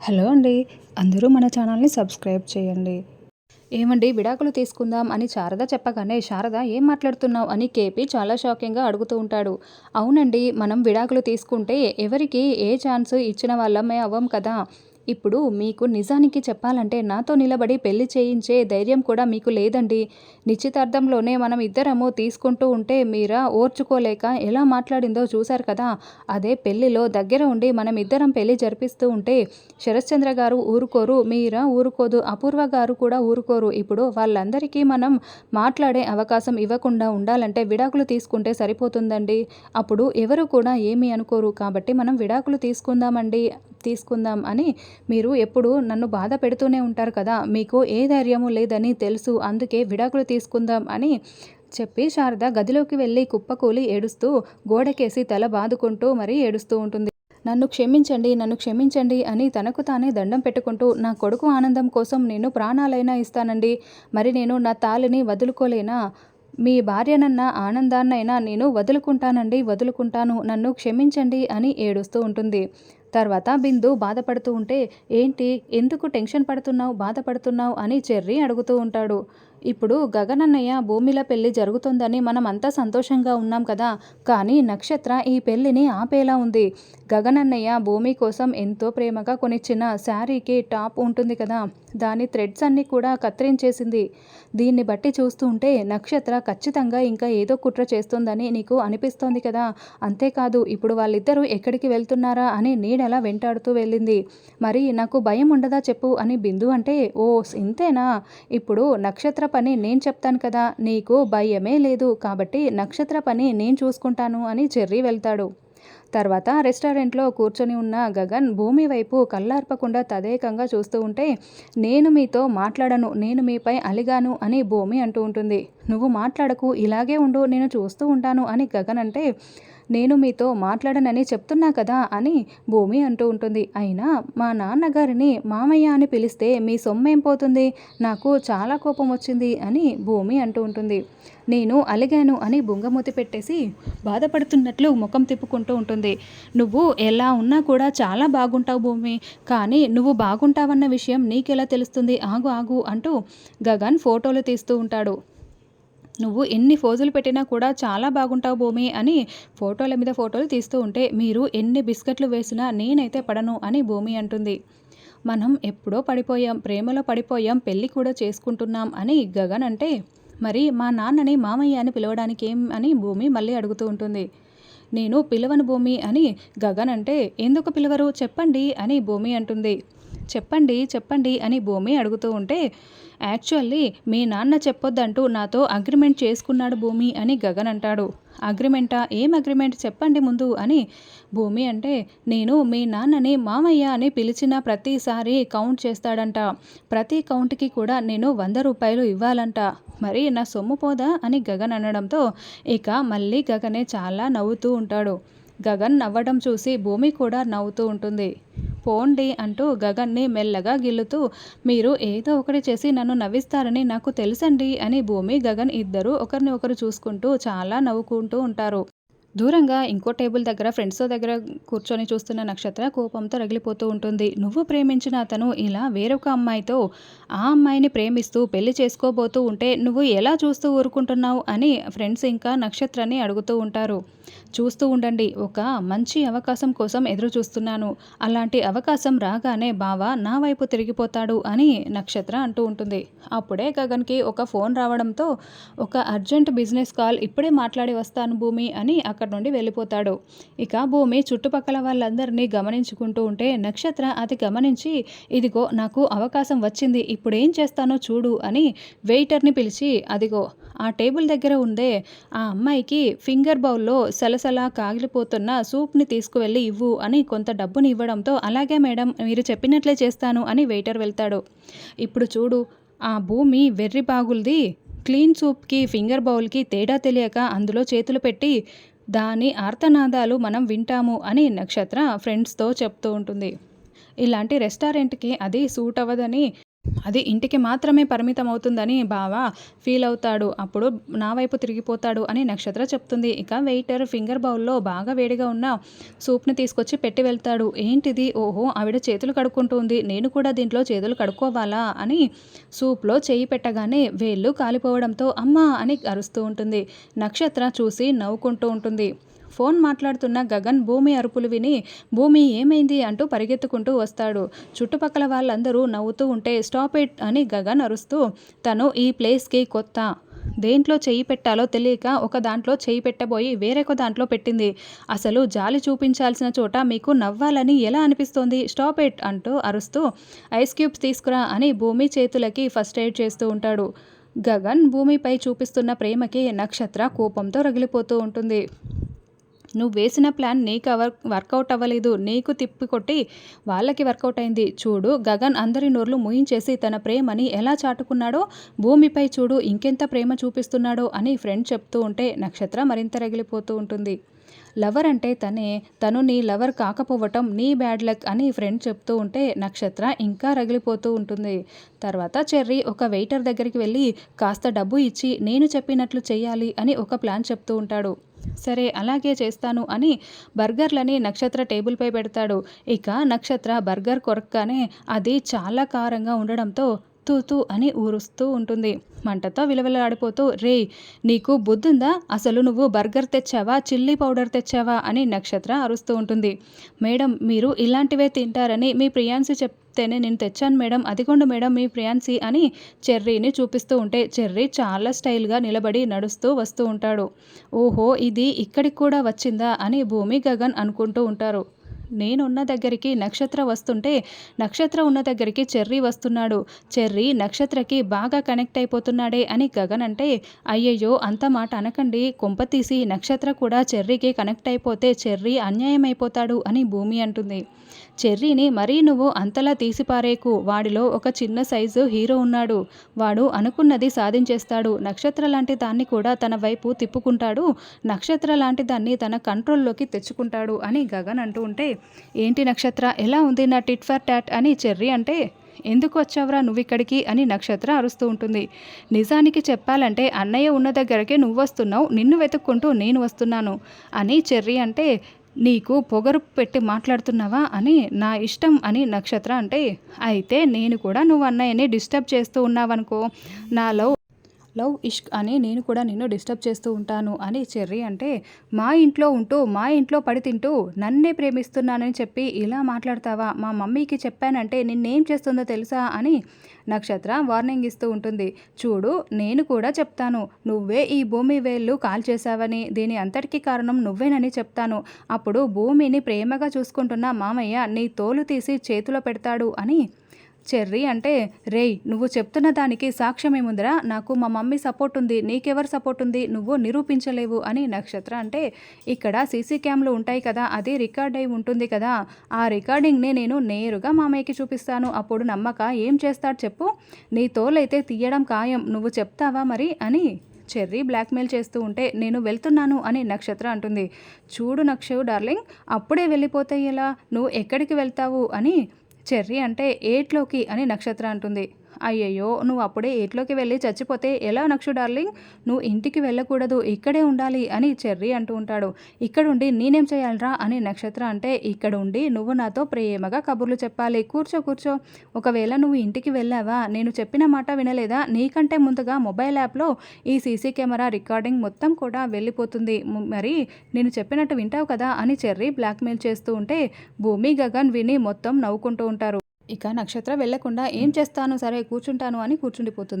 Hello అండి అందరూ మన ఛానల్ని సబ్స్క్రైబ్ చేయండి. ఏమండి విడాకులు తీసుకుందాం అని శారద చెప్పగానే శారద ఏం మాట్లాడుతున్నావు? అని కేపీ చాలా షాకింగ్గా అడుగుతూ ఉంటాడు. అవునండి మనం విడాకులు తీసుకుంటే ఎవరికి ఏ ఛాన్స్ ఇచ్చిన వాళ్ళమే అవ్వం కదా. ఇప్పుడు మీకు నిజానికి చెప్పాలంటే నాతో నిలబడి పెళ్ళి చేయించే ధైర్యం కూడా మీకు లేదండి. నిశ్చితార్థంలోనే మనం ఇద్దరము తీసుకుంటూ ఉంటే మీరా ఓర్చుకోలేక ఎలా మాట్లాడిందో చూశారు కదా. అదే పెళ్ళిలో దగ్గర ఉండి మనం ఇద్దరం పెళ్ళి జరిపిస్తూ ఉంటే శరశ్చంద్ర గారు ఊరుకోరు మీరా ఊరుకోదు అపూర్వ గారు కూడా ఊరుకోరు. ఇప్పుడు వాళ్ళందరికీ మనం మాట్లాడే అవకాశం ఇవ్వకుండా ఉండాలంటే విడాకులు తీసుకుంటే సరిపోతుందండి. అప్పుడు ఎవరు కూడా ఏమీ అనుకోరు కాబట్టి మనం విడాకులు తీసుకుందామండి. తీసుకుందాం అని మీరు ఎప్పుడు నన్ను బాధ పెడుతూనే ఉంటారు కదా. మీకు ఏ ధైర్యము లేదని తెలుసు. అందుకే విడాకులు తీసుకుందాం అని చెప్పి శారద గదిలోకి వెళ్ళి కుప్పకూలి ఏడుస్తూ గోడకేసి తల బాదుకుంటూ మరీ ఏడుస్తూ ఉంటుంది. నన్ను క్షమించండి నన్ను క్షమించండి అని తనకు తానే దండం పెట్టుకుంటూ నా కొడుకు ఆనందం కోసం నేను ప్రాణాలైనా ఇస్తానండి. మరి నేను నా తాలిని వదులుకోలేనా? మీ భార్యనన్న ఆనందాన్నైనా నేను వదులుకుంటానండి వదులుకుంటాను. నన్ను క్షమించండి అని ఏడుస్తూ ఉంటుంది. తర్వాత బిందు బాధపడుతూ ఉంటే ఏంటి? ఎందుకు టెన్షన్ పడుతున్నావు? బాధపడుతున్నావు? అని చెర్రీ అడుగుతూ ఉంటాడు. ఇప్పుడు గగనన్నయ్య భూమిలో పెళ్ళి జరుగుతుందని మనం అంతా సంతోషంగా ఉన్నాం కదా కానీ నక్షత్ర ఈ పెళ్ళిని ఆపేలా ఉంది. గగనన్నయ్య భూమి కోసం ఎంతో ప్రేమగా కొనిచ్చిన శారీకి టాప్ ఉంటుంది కదా దాని థ్రెడ్స్ అన్నీ కూడా కత్తిరించేసింది. దీన్ని బట్టి చూస్తూ ఉంటే నక్షత్ర ఖచ్చితంగా ఇంకా ఏదో కుట్ర చేస్తుందని నీకు అనిపిస్తోంది కదా? అంతేకాదు ఇప్పుడు వాళ్ళిద్దరూ ఎక్కడికి వెళ్తున్నారా అని నీడలా వెంటాడుతూ వెళ్ళింది. మరి నాకు భయం ఉండదా చెప్పు అని బిందు అంటే ఓ ఇంతేనా? ఇప్పుడు నక్షత్ర పని నేను చెప్తాను కదా నీకు భయమే లేదు కాబట్టి నక్షత్ర పని నేను చూసుకుంటాను అని చెర్రీ వెళ్తాడు. తర్వాత రెస్టారెంట్లో కూర్చొని ఉన్న గగన్ భూమి వైపు కళ్ళార్పకుండా తదేకంగా చూస్తూ ఉంటే నేను మీతో మాట్లాడను నేను మీపై అలిగాను అని భూమి అంటూ ఉంటుంది. నువ్వు మాట్లాడకు ఇలాగే ఉండు నేను చూస్తూ ఉంటాను అని గగన్ అంటే నేను మీతో మాట్లాడనని చెప్తున్నా కదా అని భూమి అంటూ ఉంటుంది. అయినా మా నాన్నగారిని మామయ్య అని పిలిస్తే మీ సొమ్మేం పోతుంది? నాకు చాలా కోపం వచ్చింది అని భూమి అంటూ ఉంటుంది. నేను అలిగాను అని బుంగమూతి పెట్టేసి బాధపడుతున్నట్లు ముఖం తిప్పుకుంటూ ఉంటుంది. నువ్వు ఎలా ఉన్నా కూడా చాలా బాగుంటావు భూమి. కానీ నువ్వు బాగుంటావన్న విషయం నీకెలా తెలుస్తుంది? ఆగు ఆగు అంటూ గగన్ ఫోటోలు తీస్తూ ఉంటాడు. నువ్వు ఎన్ని ఫోజులు పెట్టినా కూడా చాలా బాగుంటావు భూమి అని ఫోటోల మీద ఫోటోలు తీస్తూ ఉంటే మీరు ఎన్ని బిస్కెట్లు వేసినా నేనైతే పడను అని భూమి అంటుంది. మనం ఎప్పుడో పడిపోయాం ప్రేమలో పడిపోయాం పెళ్ళి కూడా చేసుకుంటున్నాం అని గగన్ అంటే మరి మా నాన్నని మామయ్య అని పిలవడానికి ఏం అని భూమి మళ్ళీ అడుగుతూ ఉంటుంది. నేను పిలవను భూమి అని గగన్ అంటే ఎందుకు పిలవరు చెప్పండి అని భూమి అంటుంది. చెప్పండి చెప్పండి అని భూమి అడుగుతూ ఉంటే యాక్చువల్లీ మీ నాన్న చెప్పొద్దంటూ నాతో అగ్రిమెంట్ చేసుకున్నాడు భూమి అని గగన్ అంటాడు. అగ్రిమెంటా? ఏం అగ్రిమెంట్? చెప్పండి ముందు అని భూమి అంటే నేను మీ నాన్నని మామయ్య అని పిలిచిన ప్రతిసారి కౌంట్ చేస్తాడంట. ప్రతి కౌంట్కి కూడా నేను వంద రూపాయలు ఇవ్వాలంట. మరి నా సొమ్ము పోదా అని గగన్ అనడంతో ఇక మళ్ళీ గగనే చాలా నవ్వుతూ ఉంటాడు. గగన్ నవ్వడం చూసి భూమి కూడా నవ్వుతూ ఉంటుంది. పోండి అంటూ గగన్ని మెల్లగా గిల్లుతూ మీరు ఏదో ఒకటి చేసి నన్ను నవ్విస్తారని నాకు తెలుసండి అని భూమి గగన్ ఇద్దరు ఒకరిని ఒకరు చూసుకుంటూ చాలా నవ్వుకుంటూ ఉంటారు. దూరంగా ఇంకో టేబుల్ దగ్గర ఫ్రెండ్స్తో దగ్గర కూర్చొని చూస్తున్న నక్షత్ర కోపంతో రగిలిపోతూ ఉంటుంది. నువ్వు ప్రేమించిన అతను ఇలా వేరొక అమ్మాయితో ఆ అమ్మాయిని ప్రేమిస్తూ పెళ్ళి చేసుకోబోతూ ఉంటే నువ్వు ఎలా చూస్తూ ఊరుకుంటున్నావు? అని ఫ్రెండ్స్ ఇంకా నక్షత్రాన్ని అడుగుతూ ఉంటారు. చూస్తూ ఉండండి. ఒక మంచి అవకాశం కోసం ఎదురు చూస్తున్నాను అలాంటి అవకాశం రాగానే బావ నా వైపు తిరిగిపోతాడు అని నక్షత్ర అంటూ ఉంటుంది. అప్పుడే గగన్కి ఒక ఫోన్ రావడంతో ఒక అర్జెంట్ బిజినెస్ కాల్ ఇప్పుడే మాట్లాడి వస్తాను భూమి అని అక్కడి నుండి వెళ్ళిపోతాడు. ఇక భూమి చుట్టుపక్కల వాళ్ళందరినీ గమనించుకుంటూ ఉంటే నక్షత్ర అది గమనించి ఇదిగో నాకు అవకాశం వచ్చింది. ఇప్పుడు ఏం చేస్తానో చూడు అని వెయిటర్ని పిలిచి అదిగో ఆ టేబుల్ దగ్గర ఉందే ఆ అమ్మాయికి ఫింగర్ బౌల్లో సలసలా కాగిలిపోతున్న సూప్ని తీసుకువెళ్ళి ఇవ్వు అని కొంత డబ్బుని ఇవ్వడంతో అలాగే మేడం మీరు చెప్పినట్లే చేస్తాను అని వెయిటర్ వెళ్తాడు. ఇప్పుడు చూడు ఆ భూమి వెర్రి బాగులది. క్లీన్ సూప్కి ఫింగర్ బౌల్కి తేడా తెలియక అందులో చేతులు పెట్టి దాని ఆర్తనాదాలు మనం వింటాము అని నక్షత్ర ఫ్రెండ్స్తో చెప్తూ ఉంటుంది. ఇలాంటి రెస్టారెంట్కి అది సూట్ అవ్వదని అది ఇంటికి మాత్రమే పరిమితం అవుతుందని బావ ఫీల్ అవుతాడు. అప్పుడు నా వైపు తిరిగిపోతాడు అని నక్షత్ర చెప్తుంది. ఇక వెయిటర్ ఫింగర్ బౌల్లో బాగా వేడిగా ఉన్న సూప్ని తీసుకొచ్చి పెట్టి వెళ్తాడు. ఏంటిది? ఓహో ఆవిడ చేతులు కడుక్కుంటుంది నేను కూడా దీంట్లో చేతులు కడుక్కోవాలా అని సూప్లో చేయి పెట్టగానే వేళ్ళు కాలిపోవడంతో అమ్మా అని అరుస్తూ ఉంటుంది. నక్షత్ర చూసి నవ్వుకుంటూ ఉంటుంది. ఫోన్ మాట్లాడుతున్న గగన్ భూమి అరుపులు విని భూమి ఏమైంది? అంటూ పరిగెత్తుకుంటూ వస్తాడు. చుట్టుపక్కల వాళ్ళందరూ నవ్వుతూ ఉంటే స్టాప్ ఇట్ అని గగన్ అరుస్తూ తను ఈ ప్లేస్కి కొత్త. దేంట్లో చేయి పెట్టాలో తెలియక ఒక దాంట్లో చేయి పెట్టబోయి వేరొక దాంట్లో పెట్టింది. అసలు జాలి చూపించాల్సిన చోట మీకు నవ్వాలని ఎలా అనిపిస్తోంది? స్టాప్ ఇట్ అంటూ అరుస్తూ ఐస్ క్యూబ్స్ తీసుకురా అని భూమి చేతులకి ఫస్ట్ ఎయిడ్ చేస్తూ ఉంటాడు. గగన్ భూమిపై చూపిస్తున్న ప్రేమకి నక్షత్ర కోపంతో రగిలిపోతూ ఉంటుంది. నువ్వు వేసిన ప్లాన్ నీకు అవర్ వర్కౌట్ అవ్వలేదు. నీకు తిప్పి కొట్టి వాళ్ళకి వర్కౌట్ అయింది. చూడు గగన్ అందరి నోర్లు ముయించేసి తన ప్రేమని ఎలా చాటుకున్నాడో భూమిపై చూడు ఇంకెంత ప్రేమ చూపిస్తున్నాడో అని ఫ్రెండ్ చెప్తూ ఉంటే నక్షత్ర మరింత రగిలిపోతూ ఉంటుంది. లవర్ అంటే తనే తను నీ లవర్ కాకపోవటం నీ బ్యాడ్ లక్ అని ఫ్రెండ్ చెప్తూ ఉంటే నక్షత్ర ఇంకా రగిలిపోతూ ఉంటుంది. తర్వాత చెర్రీ ఒక వెయిటర్ దగ్గరికి వెళ్ళి కాస్త డబ్బు ఇచ్చి నేను చెప్పినట్లు చేయాలి అని ఒక ప్లాన్ చెప్తూ ఉంటాడు. సరే అలాగే చేస్తాను అని బర్గర్లని నక్షత్ర టేబుల్పై పెడతాడు. ఇక నక్షత్ర బర్గర్ కొరక్కనే అది చాలా కారంగా ఉండడంతో తూతూ అని ఊరుస్తూ ఉంటుంది. మంటతో విలవిలాడిపోతూ రే నీకు బుద్ధుందా? అసలు నువ్వు బర్గర్ తెచ్చావా? చిల్లీ పౌడర్ తెచ్చావా? అని నక్షత్ర అరుస్తూ ఉంటుంది. మేడం మీరు ఇలాంటివే తింటారని మీ ప్రియాన్సి చెప్తేనే నేను తెచ్చాను మేడం. అదిగోండు మేడం మీ ప్రియాన్సి అని చెర్రీని చూపిస్తూ ఉంటే చెర్రీ చాలా స్టైల్గా నిలబడి నడుస్తూ వస్తూ ఉంటాడు. ఓహో ఇది ఇక్కడికి కూడా వచ్చిందా? అని భూమి గగన్ అనుకుంటూ ఉంటారు. నేనున్న దగ్గరికి నక్షత్ర వస్తుంటే నక్షత్ర ఉన్న దగ్గరికి చెర్రీ వస్తున్నాడు. చెర్రీ నక్షత్రకి బాగా కనెక్ట్ అయిపోతున్నాడే అని గగన్ అంటే అయ్యయ్యో అంత మాట అనకండి. కొంపతీసి నక్షత్ర కూడా చెర్రీకి కనెక్ట్ అయిపోతే చెర్రీ అన్యాయం అయిపోతాడు అని భూమి అంటుంది. చెర్రీని మరీ నువ్వు అంతలా తీసిపారేకు. వాడిలో ఒక చిన్న సైజు హీరో ఉన్నాడు. వాడు అనుకున్నది సాధించేస్తాడు. నక్షత్ర లాంటి దాన్ని కూడా తన వైపు తిప్పుకుంటాడు. నక్షత్ర లాంటి దాన్ని తన కంట్రోల్లోకి తెచ్చుకుంటాడు అని గగన్ అంటూ ఉంటే ఏంటి నక్షత్ర ఎలా ఉంది నా టిట్ ఫర్ టాట్? అని చెర్రీ అంటే ఎందుకు వచ్చావురా నువ్వు ఇక్కడికి అని నక్షత్ర అరుస్తూ ఉంటుంది. నిజానికి చెప్పాలంటే అన్నయ్య ఉన్న దగ్గరకే నువ్వు వస్తున్నావు. నిన్ను వెతుక్కుంటూ నేను వస్తున్నాను అని చెర్రీ అంటే నీకు పొగరు పెట్టి మాట్లాడుతున్నావా అని నా ఇష్టం అని నక్షత్ర అంటే అయితే నేను కూడా నువ్వు అన్నయ్యని డిస్టర్బ్ చేస్తూ ఉన్నావనుకో నాలో లవ్ ఇష్క్ అని నేను కూడా నిన్ను డిస్టర్బ్ చేస్తూ ఉంటాను అని చెర్రీ అంటే మా ఇంట్లో ఉంటూ మా ఇంట్లో పడి తింటూ నన్నే ప్రేమిస్తున్నానని చెప్పి ఇలా మాట్లాడతావా? మా మమ్మీకి చెప్పానంటే నిన్నేం చేస్తుందో తెలుసా? అని నక్షత్ర వార్నింగ్ ఇస్తూ ఉంటుంది. చూడు నేను కూడా చెప్తాను. నువ్వే ఈ భూమి వేళ్ళు కాల్ చేశావని దీని అంతటికీ కారణం నువ్వేనని చెప్తాను. అప్పుడు భూమిని ప్రేమగా చూసుకుంటున్న మామయ్య నీ తోలు తీసి చేతిలో పెడతాడు అని చెర్రీ అంటే రేయ్ నువ్వు చెప్తున్న దానికి సాక్ష్యమేముందిరా నాకు మా మమ్మీ సపోర్ట్ ఉంది నీకెవరు సపోర్ట్ ఉంది? నువ్వు నిరూపించలేవు అని నక్షత్ర అంటే ఇక్కడ సీసీ క్యామ్లు ఉంటాయి కదా అది రికార్డ్ అయి ఉంటుంది కదా ఆ రికార్డింగ్ని నేను నేరుగా మామయ్యకి చూపిస్తాను అప్పుడు నమ్మక ఏం చేస్తాడు చెప్పు? నీ తోలైతే తీయడం ఖాయం నువ్వు చెప్తావా మరి? అని చెర్రీ బ్లాక్మెయిల్ చేస్తూ ఉంటే నేను వెళ్తున్నాను అని నక్షత్ర అంటుంది. చూడు నక్షవు డార్లింగ్ అప్పుడే వెళ్ళిపోతే ఎలా? నువ్వు ఎక్కడికి వెళ్తావు? అని చెర్రీ అంటే ఏట్లోకి అని నక్షత్ర అంటుంది. అయ్యయ్యో నువ్వు అప్పుడే ఏట్లోకి వెళ్ళి చచ్చిపోతే ఎలా నక్షు డార్లింగ్? నువ్వు ఇంటికి వెళ్ళకూడదు ఇక్కడే ఉండాలి అని చెర్రీ అంటూ ఉంటాడు. ఇక్కడుండి నేనేం చేయాలరా అని నక్షత్ర అంటే ఇక్కడ ఉండి నువ్వు నాతో ప్రేమగా కబుర్లు చెప్పాలి. కూర్చో కూర్చో. ఒకవేళ నువ్వు ఇంటికి వెళ్ళావా? నేను చెప్పిన మాట వినలేదా? నీకంటే ముందుగా మొబైల్ యాప్లో ఈ సీసీ కెమెరా రికార్డింగ్ మొత్తం కూడా వెళ్ళిపోతుంది. మరి నేను చెప్పినట్టు వింటావు కదా? అని చెర్రీ బ్లాక్మెయిల్ చేస్తూ ఉంటే భూమి గగన్ విని మొత్తం నవ్వుకుంటూ ఉంటారు. ఇక నక్షత్ర వెళ్ళకుండా ఏం చేస్తాను? సరే కూర్చుంటాను అని కూర్చుండిపోతుంది.